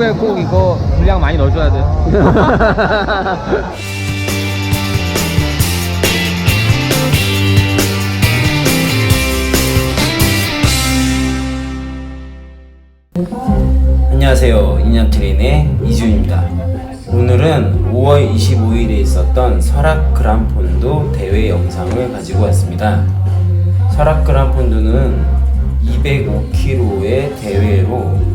유튜브에 꼭 이거 분량 많이 넣어줘야 돼. 안녕하세요. 인연트레인의 이준입니다. 오늘은 5월 25일에 있었던 설악 그란폰도 대회 영상을 가지고 왔습니다. 설악 그란폰도는 205km의 대회로 어,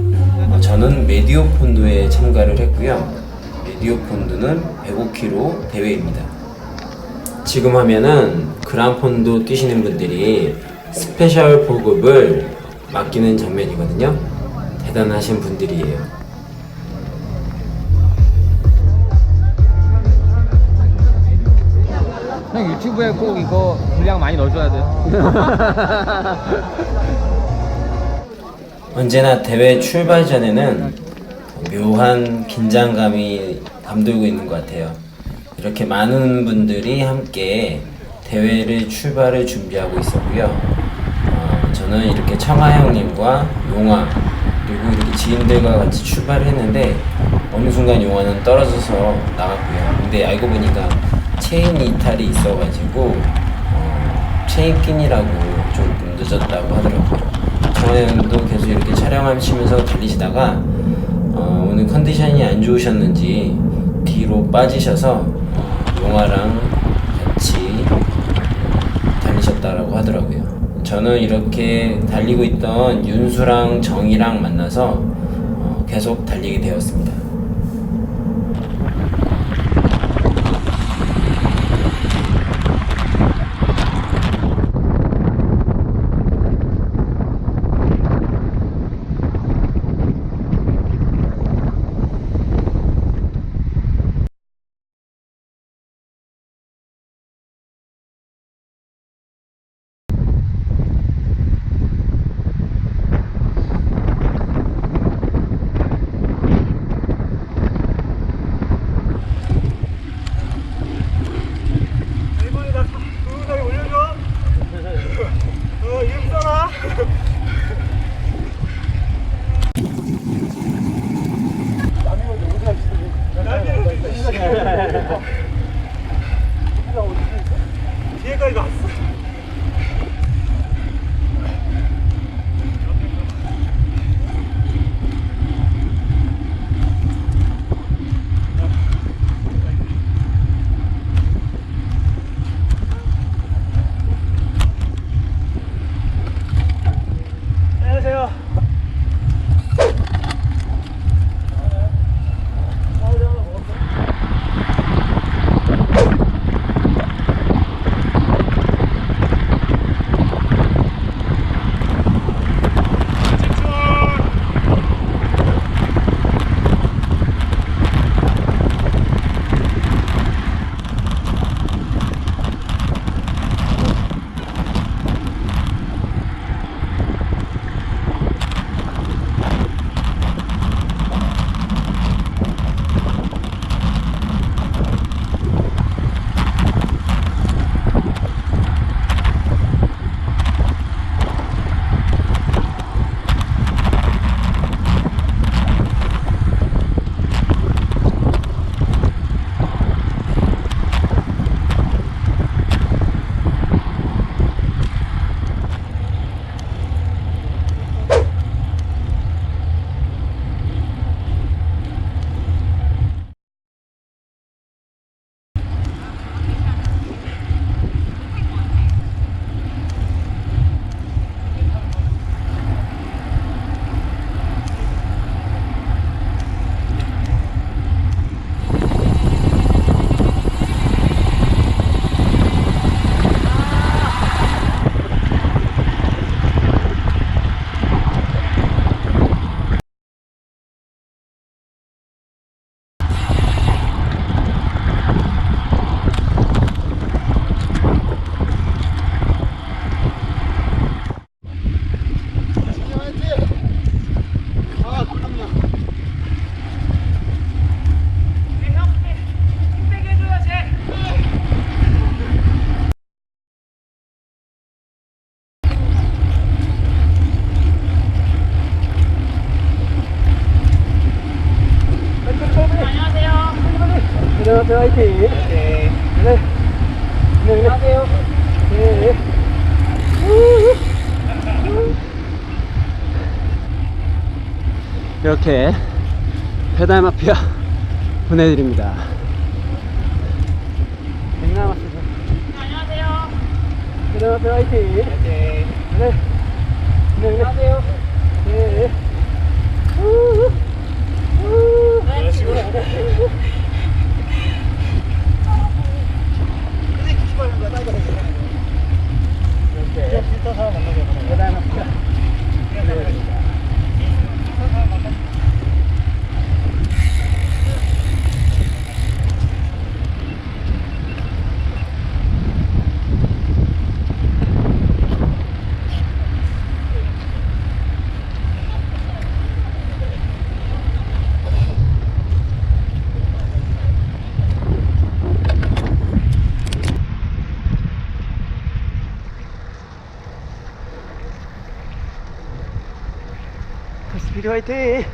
저는 메디오 폰도에 참가를 했고요. 메디오 폰도는 105km 대회입니다. 지금 하면은 그란폰도 뛰시는 분들이 스페셜 보급을 맡기는 장면이거든요. 대단하신 분들이에요. 형 유튜브에 꼭 이거 분량 많이 넣어줘야 돼. 언제나 대회 출발 전에는 묘한 긴장감이 감돌고 있는 것 같아요. 이렇게 많은 분들이 함께 대회를 출발을 준비하고 있었고요. 어, 저는 이렇게 청아 형님과 용화 그리고 이렇게 지인들과 같이 출발을 했는데 어느 순간 용화는 떨어져서 나갔고요. 근데 알고 보니까 체인 이탈이 있어가지고 어, 체인 낀이라고 좀 늦었다고 하더라고요. 저번에도 계속 이렇게 촬영하시면서 달리시다가 어, 오늘 컨디션이 안 좋으셨는지 뒤로 빠지셔서 어, 용화랑 같이 달리셨다라고 하더라고요. 저는 이렇게 달리고 있던 윤수랑 정이랑 만나서 어, 계속 달리게 되었습니다. 안녕하세요 화이팅 네 네. 안녕하세요 네. 이렇게 배달 마피아 보내드립니다. 안녕하세요. 안녕하세요. 배달 마피아 화이팅. 네. 네. 안녕하세요. 네. 우. 우. 이렇게 배달 마피아 보내드립니다. 스피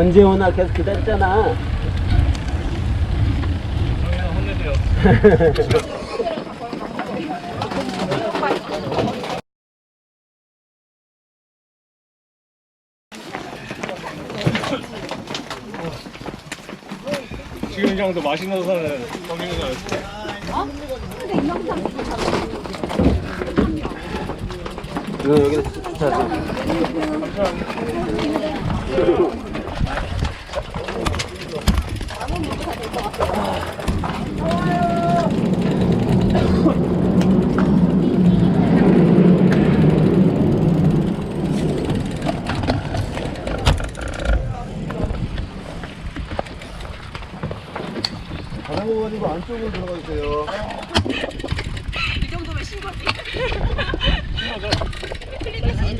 언제 오나 계속 기다렸잖아. 지금 이 정도 맛있는 사는. 이거 여기다 주 가지고 안쪽으로 들어가 주세요.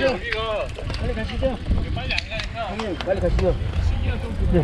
여기가 빨리 가시죠. 빨리 안 가니까 형님, 빨리 가시죠. 지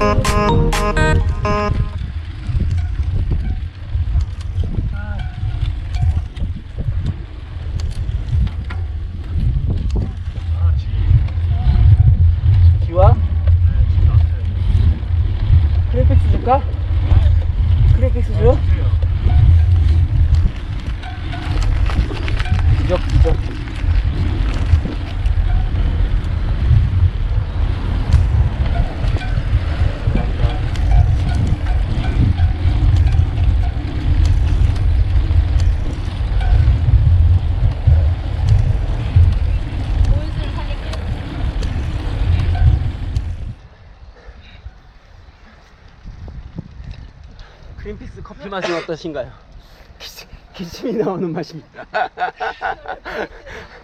Uh-uh. 커피 맛은 어떠신가요? 기침, 기침이 나오는 맛입니다.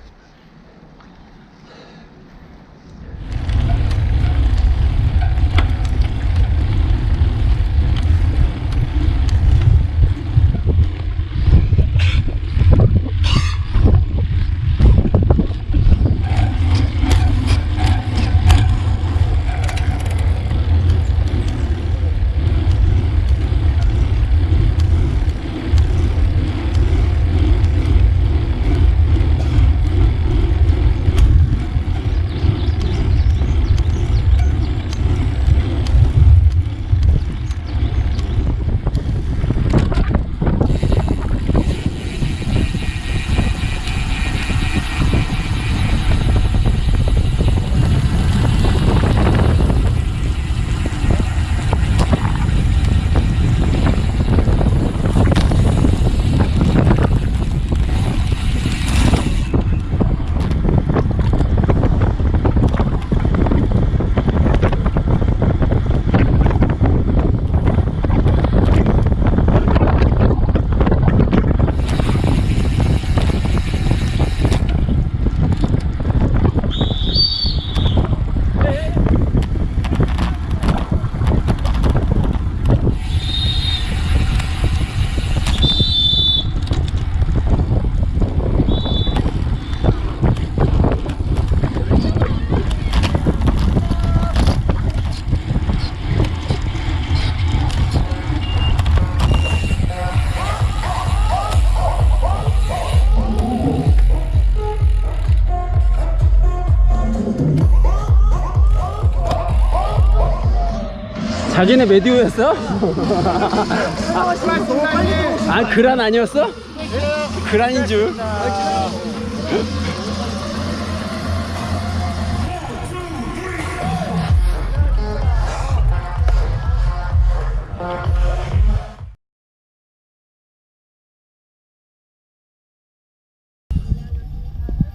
자기네 메디오였어? 아, 아 그란 아니었어? 그란인 줄.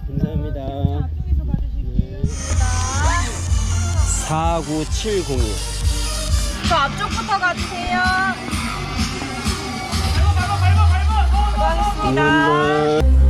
감사합니다. 네. 49702. 저 앞쪽부터 가주세요. 밟아, 밟아, 밟아, 밟아. 고맙습니다. 네.